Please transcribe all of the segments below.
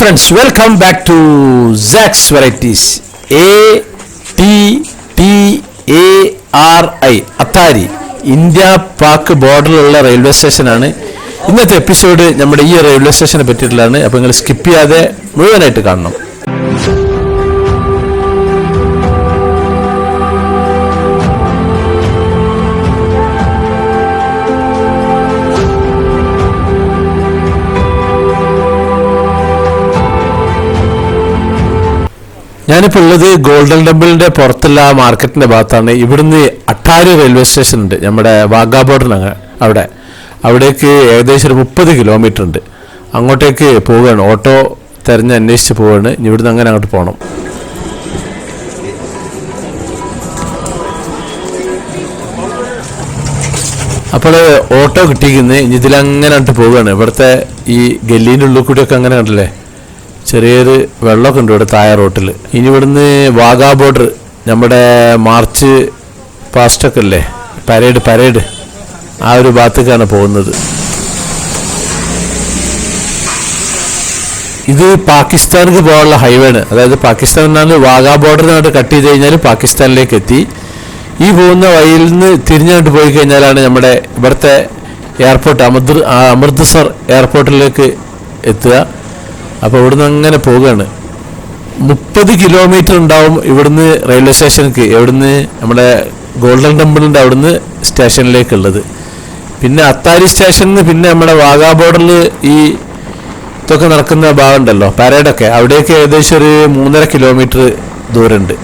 Friends welcome back to Sax varieties A T T A R I Attari India Pak ബോർഡറിലുള്ള railway സ്റ്റേഷനാണ് ഇന്നത്തെ episode നമ്മുടെ ഈ railway സ്റ്റേഷനെ പറ്റിയിട്ടുള്ളതാണ്. അപ്പോൾ നിങ്ങൾ സ്കിപ്പ് ചെയ്യാതെ മുഴുവനായിട്ട് കാണണം. ഞാനിപ്പോൾ ഉള്ളത് ഗോൾഡൻ ടെമ്പിളിന്റെ പുറത്തുള്ള മാർക്കറ്റിന്റെ ഭാഗത്താണ്. ഇവിടുന്ന് അട്ടാരി റെയിൽവേ സ്റ്റേഷൻ ഉണ്ട്. നമ്മുടെ വാഗാ ബോർഡറിന് അവിടെ. അവിടേക്ക് ഏകദേശം ഒരു മുപ്പത് കിലോമീറ്റർ ഉണ്ട്. അങ്ങോട്ടേക്ക് പോവുകയാണ്. ഓട്ടോ തിരഞ്ഞ് അന്വേഷിച്ച് പോവുകയാണ്. ഇവിടുന്ന് അങ്ങനെ അങ്ങോട്ട് പോകണം അപ്പോൾ ഓട്ടോ കിട്ടിയിരിക്കുന്നത് ഇതിലങ്ങനെ അങ്ങോട്ട് പോവുകയാണ്. ഇവിടുത്തെ ഈ ഗല്ലീന്റെ ഉള്ളിൽ കൂടിയൊക്കെ അങ്ങനെ കണ്ടില്ലേ? ചെറിയൊരു വെള്ളമൊക്കെ ഉണ്ട് ഇവിടെ തായ റോട്ടിൽ. ഇനി ഇവിടുന്ന് വാഗാ ബോർഡർ നമ്മുടെ മാർച്ച് പാസ്റ്റൊക്കെ അല്ലേ? Parade parade. ആ ഒരു ഭാഗത്തേക്കാണ് പോകുന്നത്. ഇത് പാകിസ്ഥാനിക്ക് പോകാനുള്ള ഹൈവേ ആണ്. അതായത് പാകിസ്ഥാനിലാണ് വാഗാ ബോർഡറിനായിട്ട് കട്ട് ചെയ്ത് കഴിഞ്ഞാൽ പാകിസ്ഥാനിലേക്ക് എത്തി. ഈ പോകുന്ന വഴിയിൽ നിന്ന് തിരിഞ്ഞങ്ങോട്ട് പോയി കഴിഞ്ഞാലാണ് നമ്മുടെ ഇവിടുത്തെ എയർപോർട്ട് അമൃത് അമൃത്സർ എയർപോർട്ടിലേക്ക് എത്തുക. അപ്പോൾ ഇവിടുന്ന് അങ്ങനെ പോവുകയാണ് മുപ്പത് കിലോമീറ്റർ ഉണ്ടാവും ഇവിടുന്ന് റെയിൽവേ സ്റ്റേഷനിലേക്ക് എവിടുന്ന് നമ്മുടെ ഗോൾഡൻ ടെമ്പിളിന്റെ അവിടുന്ന് സ്റ്റേഷനിലേക്കുള്ളത് പിന്നെ അത്താരി സ്റ്റേഷനിൽ നിന്ന് പിന്നെ നമ്മുടെ വാഗാ ബോർഡറിൽ ഈ ഇതൊക്കെ നടക്കുന്ന ഭാഗമുണ്ടല്ലോ പരേഡൊക്കെ അവിടേക്ക് ഏകദേശം ഒരു മൂന്നര കിലോമീറ്റർ ദൂരമുണ്ട്.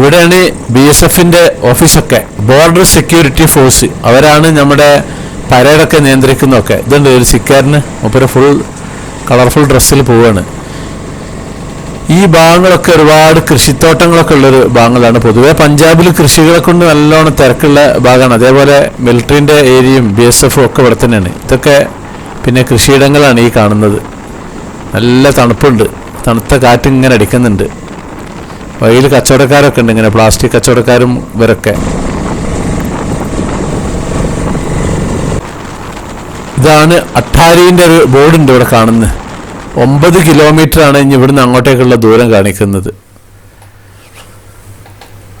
ഇവിടെയാണ് ബി എസ് എഫിന്റെ ഓഫീസൊക്കെ. ബോർഡർ സെക്യൂരിറ്റി ഫോഴ്സ് അവരാണ് നമ്മുടെ പരേഡൊക്കെ നിയന്ത്രിക്കുന്നതൊക്കെ. ഇതുണ്ട് ഒരു സിക്കാരന് ഒപ്പം ഫുൾ കളർഫുൾ ഡ്രസ്സിൽ പോവാണ്. ഈ ഭാഗങ്ങളൊക്കെ ഒരുപാട് കൃഷിത്തോട്ടങ്ങളൊക്കെ ഉള്ളൊരു ഭാഗങ്ങളാണ്. പൊതുവേ പഞ്ചാബിൽ കൃഷികളെ കൊണ്ട് നല്ലോണം തിരക്കുള്ള ഭാഗമാണ്. അതേപോലെ മിലിറ്ററിന്റെ ഏരിയയും ബി എസ് എഫും ഒക്കെ ഇവിടെ തന്നെയാണ്. ഇതൊക്കെ പിന്നെ കൃഷിയിടങ്ങളാണ് ഈ കാണുന്നത്. നല്ല തണുപ്പുണ്ട്. തണുത്ത കാറ്റ് ഇങ്ങനെ അടിക്കുന്നുണ്ട്. വഴിയിൽ കച്ചവടക്കാരൊക്കെ ഉണ്ട് ഇങ്ങനെ പ്ലാസ്റ്റിക് കച്ചവടക്കാരും ഇവരൊക്കെ. ഇതാണ് അട്ടാരിന്റെ ഒരു ബോർഡുണ്ട് ഇവിടെ കാണുന്നത്. ഒമ്പത് കിലോമീറ്റർ ആണ് ഇനി ഇവിടുന്ന് അങ്ങോട്ടേക്കുള്ള ദൂരം കാണിക്കുന്നത്.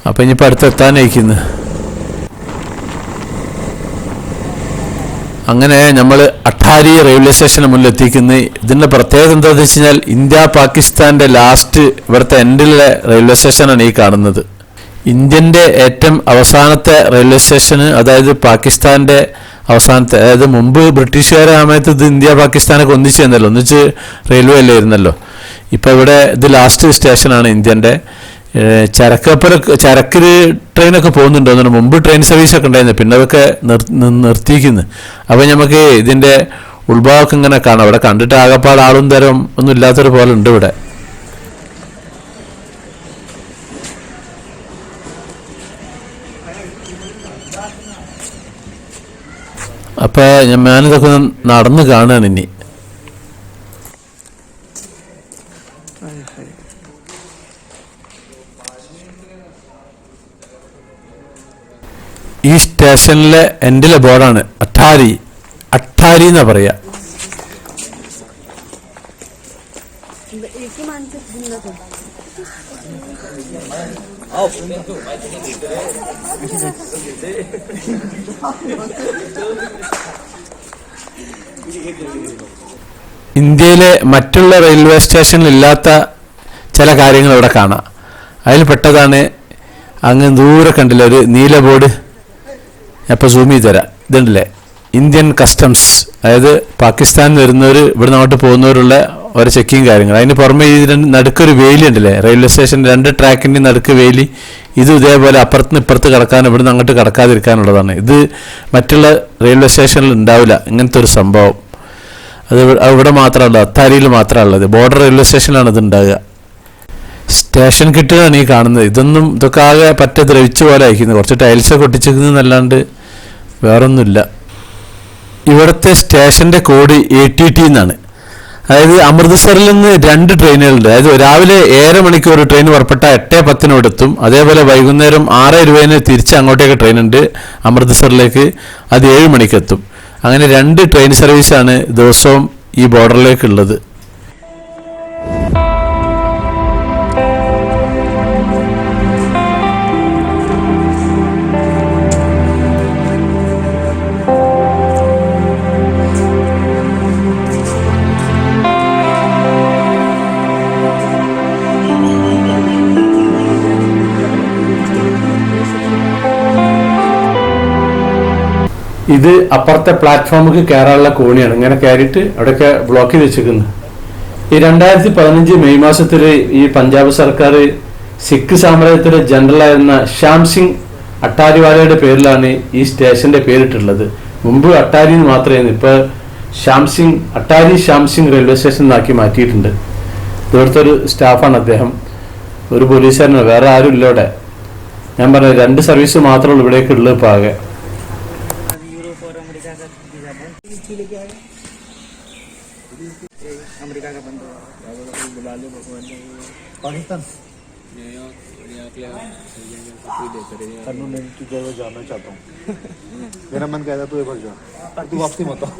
അപ്പൊ ഇനിയിപ്പോ അടുത്ത് എത്താനയക്കുന്നത് അങ്ങനെ നമ്മൾ അട്ടാരി റെയിൽവേ സ്റ്റേഷന് മുന്നിൽ എത്തിക്കുന്നത് ഇതിന്റെ പ്രത്യേകത എന്താണെന്ന് വെച്ച് കഴിഞ്ഞാൽ ഇന്ത്യ പാകിസ്ഥാന്റെ ലാസ്റ്റ് ഇവിടുത്തെ എൻഡിലെ റെയിൽവേ സ്റ്റേഷനാണ് ഈ കാണുന്നത്. ഇന്ത്യന്റെ ഏറ്റവും അവസാനത്തെ റെയിൽവേ സ്റ്റേഷന് അതായത് പാകിസ്ഥാന്റെ അവസാനത്തെ അതായത് മുമ്പ് ബ്രിട്ടീഷുകാരെ സമയത്ത് ഇത് ഇന്ത്യ പാകിസ്ഥാനൊക്കെ ഒന്നിച്ച് തന്നല്ലോ ഒന്നിച്ച് റെയിൽവേ അല്ലേ ഇരുന്നല്ലോ. ഇപ്പൊ ഇവിടെ ഇത് ലാസ്റ്റ് സ്റ്റേഷനാണ് ഇന്ത്യന്റെ. ചരക്കപ്പുര ചരക്ക് കപ്പലൊക്കെ ചരക്ക് ട്രെയിനൊക്കെ പോകുന്നുണ്ട് തോന്നുന്നു. മുമ്പ് ട്രെയിൻ സർവീസൊക്കെ ഉണ്ടായിരുന്നു പിന്നെ അതൊക്കെ നിർ നിർത്തിയിരിക്കുന്നു. അപ്പോൾ നമുക്ക് ഇതിന്റെ ഉൾഭാഗമൊക്കെ ഇങ്ങനെ കാണാം. അവിടെ കണ്ടിട്ട് ആകപ്പാട് ആളും തരം ഒന്നും ഇല്ലാത്തൊരു പോലെ ഉണ്ട് ഇവിടെ. അപ്പൊ ഞാൻ ഞാനിതൊക്കെ നടന്നു നടന്ന് കാണുകയാണ് ഇനി. ഈ സ്റ്റേഷനിലെ എന്റെ ബോർഡാണ് അട്ടാരി അട്ടാരി എന്നാ പറയാ. ഇന്ത്യയിലെ മറ്റുള്ള റെയിൽവേ സ്റ്റേഷനിൽ ഇല്ലാത്ത ചില കാര്യങ്ങൾ ഇവിടെ കാണാം. അതിൽ പെട്ടതാണ് അങ്ങ് ദൂരെ കണ്ടില്ല ഒരു നീല ബോർഡ്. അപ്പോൾ സൂം ചെയ്ത് തരാം. ഇതുണ്ടല്ലേ? ഇന്ത്യൻ കസ്റ്റംസ് അതായത് പാകിസ്ഥാനിൽ വരുന്നവർ ഇവിടെ അങ്ങോട്ട് പോകുന്നവരുള്ള ഓരോ ചെക്കിങ് കാര്യങ്ങൾ. അതിന് പുറമെ ഈ നടുക്കൊരു വേലി ഉണ്ടല്ലേ? റെയിൽവേ സ്റ്റേഷൻ രണ്ട് ട്രാക്കിന്റെ നടുക്ക് വേലി. ഇത് ഇതേപോലെ അപ്പുറത്ത് നിന്ന് ഇപ്പുറത്ത് കടക്കാൻ ഇവിടുന്ന് അങ്ങോട്ട് കടക്കാതിരിക്കാനുള്ളതാണ്. ഇത് മറ്റുള്ള റെയിൽവേ സ്റ്റേഷനിൽ ഉണ്ടാവില്ല. ഇങ്ങനത്തെ ഒരു സംഭവം. അത് ഇവ- ഇവിടെ മാത്രമല്ല അത്താരിയിൽ മാത്രമല്ല ബോർഡർ റെയിൽവേ സ്റ്റേഷനിലാണ് ഇത് ഉണ്ടാകുക സ്റ്റേഷൻ കിട്ടുകയാണ് ഈ കാണുന്നത്. ഇതൊന്നും ഇതൊക്കെ ആകെ പറ്റ ദ്രവിച്ചു പോലെ അയക്കുന്നത് കുറച്ച് ടൈൽസൊക്കെ ഒട്ടിച്ചിരിക്കുന്നതല്ലാണ്ട് വേറൊന്നുമില്ല. ഇവിടുത്തെ സ്റ്റേഷന്റെ കോഡ് എ ടി ടി എന്നാണ്. അതായത് അമൃത്സറിൽ നിന്ന് രണ്ട് ട്രെയിനുകളുണ്ട്. അതായത് രാവിലെ ഏഴര മണിക്ക് ഒരു ട്രെയിൻ പുറപ്പെട്ട എട്ട് പത്തിനോടെത്തും അതേപോലെ വൈകുന്നേരം ആറ് ഇരുപതിന് തിരിച്ച് അങ്ങോട്ടേക്ക് ട്രെയിൻ ഉണ്ട് അമൃത്സറിലേക്ക്. അത് ഏഴ് മണിക്കെത്തും. അങ്ങനെ രണ്ട് ട്രെയിൻ സർവീസാണ് ദിവസവും ഈ ബോർഡറിലേക്ക് ഇത് അപ്പുറത്തെ പ്ലാറ്റ്ഫോമിൽ കയറാനുള്ള കോണിയാണ്. ഇങ്ങനെ കയറിയിട്ട് അവിടെയൊക്കെ ബ്ലോക്ക് ചെയ്ത് വെച്ചിരിക്കുന്നത് ഈ രണ്ടായിരത്തി പതിനഞ്ച് മെയ് മാസത്തിൽ ഈ പഞ്ചാബ് സർക്കാർ സിഖ് സാമ്രാജ്യത്തിലെ ജനറലായിരുന്ന ശ്യാം സിംഗ് അട്ടാരിവാലയുടെ പേരിലാണ് ഈ സ്റ്റേഷന്റെ പേരിട്ടുള്ളത്. മുമ്പ് അട്ടാരി എന്ന് മാത്രമായിരുന്നു. ഇപ്പൊ ശ്യാം സിംഗ് അട്ടാരി ശ്യാം സിംഗ് റെയിൽവേ സ്റ്റേഷൻ എന്നാക്കി മാറ്റിയിട്ടുണ്ട്. ഇവിടുത്തെ ഒരു സ്റ്റാഫാണ് അദ്ദേഹം. ഒരു പോലീസുകാരനോ വേറെ ആരും ഇല്ല ഇവിടെ ഞാൻ പറഞ്ഞ രണ്ട് സർവീസ് മാത്രമേ ഉള്ളൂ ഇവിടേക്കുള്ളൂ ഇപ്പൊ ആകെ. बंद नीचे लेके आए ये अमेरिका का बंद बुला लो पाकिस्तान करनूल लेने की जगह जाना चाहता हूँ मेरा मन कहता तू ये भर जा तू वापसी मत आओ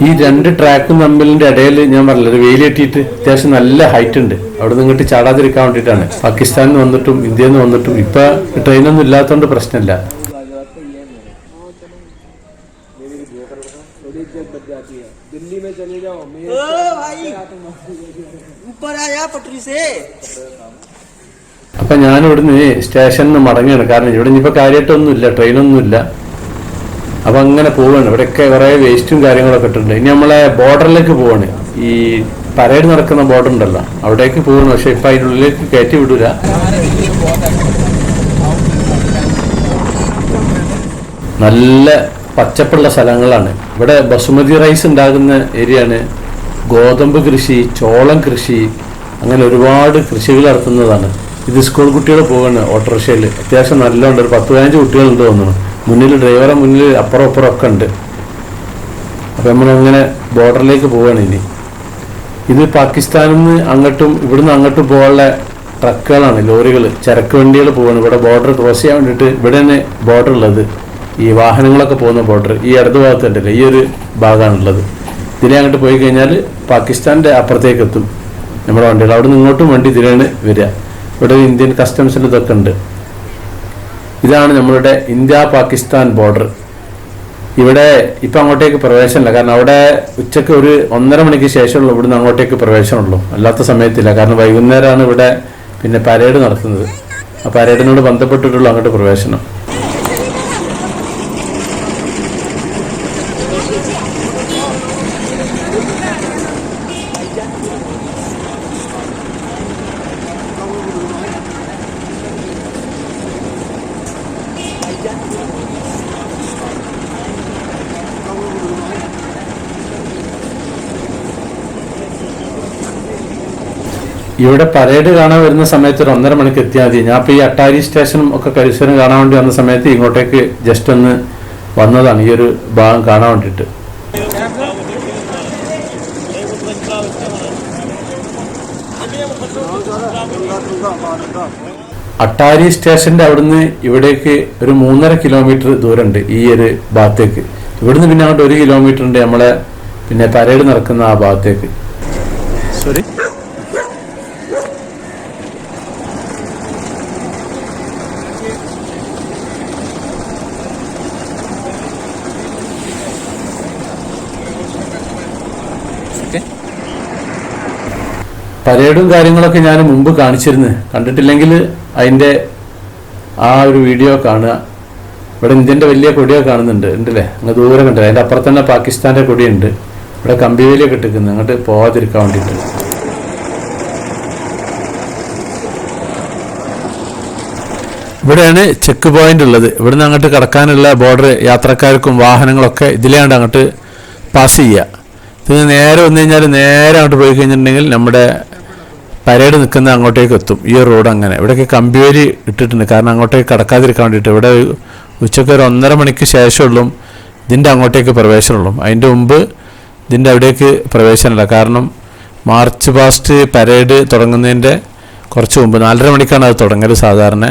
ഈ രണ്ട് ട്രാക്കും തമ്മിലിന്റെ ഇടയിൽ ഞാൻ പറഞ്ഞില്ല ഒരു വെയിൽ കെട്ടിയിട്ട് അത്യാവശ്യം നല്ല ഹൈറ്റ് ഉണ്ട് അവിടെ നിന്ന് ഇങ്ങോട്ട് ചാടാതിരിക്കാൻ വേണ്ടിയിട്ടാണ് പാകിസ്ഥാനിൽ നിന്ന് വന്നിട്ടും ഇന്ത്യയിൽ നിന്ന് വന്നിട്ടും ഇപ്പൊ ട്രെയിനൊന്നും ഇല്ലാത്തതുകൊണ്ട് പ്രശ്നമില്ല भाई ऊपर आया पटरी से അപ്പൊ ഞാൻ ഇവിടുന്ന് സ്റ്റേഷനിൽ നിന്ന് മടങ്ങുകയാണ് കാരണം ഇവിടെ ഇനിയിപ്പോ കാര്യമായിട്ടൊന്നും ഇല്ല ട്രെയിനൊന്നും ഇല്ല അപ്പൊ അങ്ങനെ പോവാണ് ഇവിടെയൊക്കെ കുറെ വേസ്റ്റും കാര്യങ്ങളൊക്കെ ഇട്ടിട്ടുണ്ട് ഇനി നമ്മളെ ബോർഡറിലേക്ക് പോവാണ് ഈ പരേഡ് നടക്കുന്ന ബോർഡർ ഉണ്ടല്ലോ അവിടേക്ക് പോകണം പക്ഷെ ഇപ്പൊ അതിൻ്റെ ഉള്ളിലേക്ക് കയറ്റി വിടൂല നല്ല പച്ചപ്പുള്ള സ്ഥലങ്ങളാണ്. ഇവിടെ ബസുമതി റൈസ് ഉണ്ടാകുന്ന ഏരിയയാണ്. ഗോതമ്പ് കൃഷി ചോളം കൃഷി അങ്ങനെ ഒരുപാട് കൃഷികൾ നടത്തുന്നതാണ്. ഇത് സ്കൂൾ കുട്ടികൾ പോവാണ് ഓട്ടോറിക്ഷയിൽ. അത്യാവശ്യം നല്ലോണ്ട് ഒരു പത്ത് പതിനഞ്ച് കുട്ടികളുണ്ട് തോന്നുന്നു. മുന്നിൽ ഡ്രൈവറെ മുന്നിൽ അപ്പുറം അപ്പുറം ഒക്കെ ഉണ്ട്. അപ്പൊ നമ്മളങ്ങനെ ബോർഡറിലേക്ക് പോവാണ് ഇനി. ഇത് പാകിസ്ഥാനിൽ നിന്ന് അങ്ങോട്ടും ഇവിടുന്ന് അങ്ങോട്ടും പോകാനുള്ള ട്രക്കുകളാണ് ലോറികൾ ചരക്ക് വണ്ടികൾ പോവാണ്. ഇവിടെ ബോർഡർ ക്രോസ് ചെയ്യാൻ വേണ്ടിയിട്ട് ഇവിടെ തന്നെ ബോർഡർ ഉള്ളത്. ഈ വാഹനങ്ങളൊക്കെ പോകുന്ന ബോർഡർ ഈ ഇടത് ഭാഗത്തുണ്ടല്ലോ ഈ ഒരു ഭാഗമാണുള്ളത്. ഇതിലെ അങ്ങോട്ട് പോയി കഴിഞ്ഞാൽ പാകിസ്ഥാന്റെ അപ്പുറത്തേക്ക് എത്തും നമ്മുടെ വണ്ടികൾ. അവിടെ നിന്ന് ഇങ്ങോട്ടും വണ്ടി ഇതിലാണ് വരിക. ഇവിടെ ഇന്ത്യൻ കസ്റ്റംസിന്റെ ഇതൊക്കെ ഉണ്ട്. ഇതാണ് നമ്മളുടെ ഇന്ത്യ പാകിസ്ഥാൻ ബോർഡർ ഇവിടെ ഇപ്പം അങ്ങോട്ടേക്ക് പ്രവേശനമില്ല. കാരണം അവിടെ ഉച്ചയ്ക്ക് ഒരു ഒന്നര മണിക്ക് ശേഷമുള്ള ഇവിടുന്ന് അങ്ങോട്ടേക്ക് പ്രവേശനമുള്ളൂ. അല്ലാത്ത സമയത്തില്ല. കാരണം വൈകുന്നേരമാണ് ഇവിടെ പിന്നെ പരേഡ് നടത്തുന്നത്. ആ പരേഡിനോട് ബന്ധപ്പെട്ടിട്ടുള്ള അങ്ങോട്ട് പ്രവേശനം. ഇവിടെ പരേഡ് കാണാൻ വരുന്ന സമയത്ത് ഒരു ഒന്നര മണിക്ക് എത്തിയാൽ മതി. ഞാൻ ഇപ്പോൾ ഈ അട്ടാരി സ്റ്റേഷനും ഒക്കെ കരിശ്വരം കാണാൻ വേണ്ടി വന്ന സമയത്ത് ഇങ്ങോട്ടേക്ക് ജസ്റ്റ് ഒന്ന് വന്നതാണ്. ഈ ഒരു ഭാഗം കാണാൻ വേണ്ടിയിട്ട്. അട്ടാരി സ്റ്റേഷന്റെ അവിടുന്ന് ഇവിടേക്ക് ഒരു മൂന്നര കിലോമീറ്റർ ദൂരമുണ്ട് ഈ ഒരു ഭാഗത്തേക്ക്. ഇവിടുന്ന് പിന്നെ അങ്ങോട്ട് ഒരു കിലോമീറ്റർ ഉണ്ട് നമ്മളെ പിന്നെ പരേഡ് നടക്കുന്ന ആ ഭാഗത്തേക്ക്. सॉरी പരേഡും കാര്യങ്ങളൊക്കെ ഞാൻ മുമ്പ് കാണിച്ചിരുന്നു. കണ്ടിട്ടില്ലെങ്കിൽ അതിന്റെ ആ ഒരു വീഡിയോ കാണുക. ഇവിടെ ഇന്ത്യന്റെ വലിയ കൊടിയൊക്കെ കാണുന്നുണ്ട്. ഉണ്ടല്ലേ? അങ്ങ് ദൂരെ കണ്ടില്ല അതിന്റെ അപ്പുറത്ത് തന്നെ പാകിസ്ഥാന്റെ കൊടിയുണ്ട്. ഇവിടെ കമ്പിവേലിയൊക്കെ ഇട്ടിരിക്കുന്നു. അങ്ങോട്ട് പോകാതിരിക്കാൻ വേണ്ടിയിട്ട്. ഇവിടെയാണ് ചെക്ക് പോയിന്റ് ഉള്ളത്. ഇവിടുന്ന് അങ്ങോട്ട് കടക്കാനുള്ള ബോർഡർ യാത്രക്കാർക്കും വാഹനങ്ങളൊക്കെ ഇതിലെയാണ് അങ്ങോട്ട് പാസ് ചെയ്യുക. ഇത് നേരെ വന്നു കഴിഞ്ഞാൽ നേരെ അങ്ങോട്ട് പോയി കഴിഞ്ഞിട്ടുണ്ടെങ്കിൽ നമ്മുടെ പരേഡ് നിൽക്കുന്ന അങ്ങോട്ടേക്ക് എത്തും. ഈ റോഡ് അങ്ങനെ. ഇവിടെയൊക്കെ കമ്പിവേലി ഇട്ടിട്ടുണ്ട്. കാരണം അങ്ങോട്ടേക്ക് കടക്കാതിരിക്കാൻ വേണ്ടിയിട്ട്. ഇവിടെ ഉച്ചയ്ക്ക് ഒരു ഒന്നര മണിക്ക് ശേഷമുള്ളൂ ഇതിന്റെ അങ്ങോട്ടേക്ക് പ്രവേശനമുള്ളൂ അതിന്റെ മുമ്പ് ഇതിന്റെ അവിടേക്ക് പ്രവേശനമില്ല. കാരണം മാർച്ച് പാസ്റ്റ് പരേഡ് തുടങ്ങുന്നതിന്റെ കുറച്ച് മുമ്പ് നാലര മണിക്കാണ് അത് തുടങ്ങൽ സാധാരണ.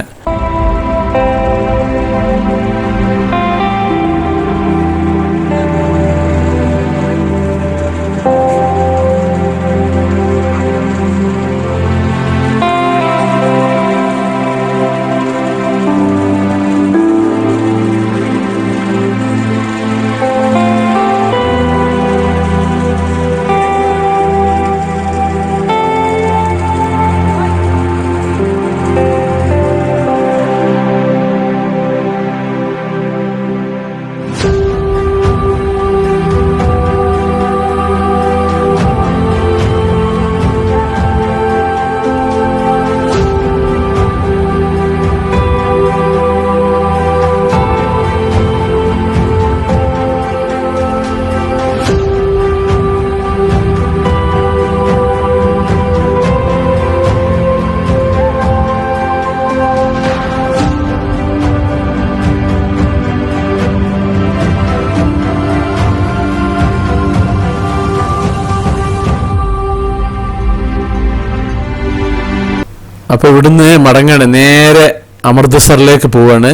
അപ്പോൾ ഇവിടുന്ന് മടങ്ങാണ്. നേരെ അമൃത്സറിലേക്ക് പോവാണ്.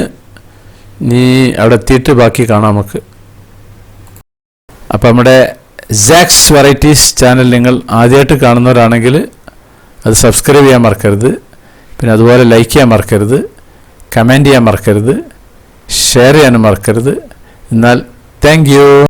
നീ അവിടെ എത്തിയിട്ട് ബാക്കി കാണാം നമുക്ക്. അപ്പോൾ നമ്മുടെ സാക്സ് വെറൈറ്റീസ് ചാനൽ നിങ്ങൾ ആദ്യമായിട്ട് കാണുന്നവരാണെങ്കിൽ അത് സബ്സ്ക്രൈബ് ചെയ്യാൻ മറക്കരുത്. പിന്നെ അതുപോലെ ലൈക്ക് ചെയ്യാൻ മറക്കരുത്. കമന്റ് ചെയ്യാൻ മറക്കരുത്. ഷെയർ ചെയ്യാനും മറക്കരുത്. എന്നാൽ താങ്ക്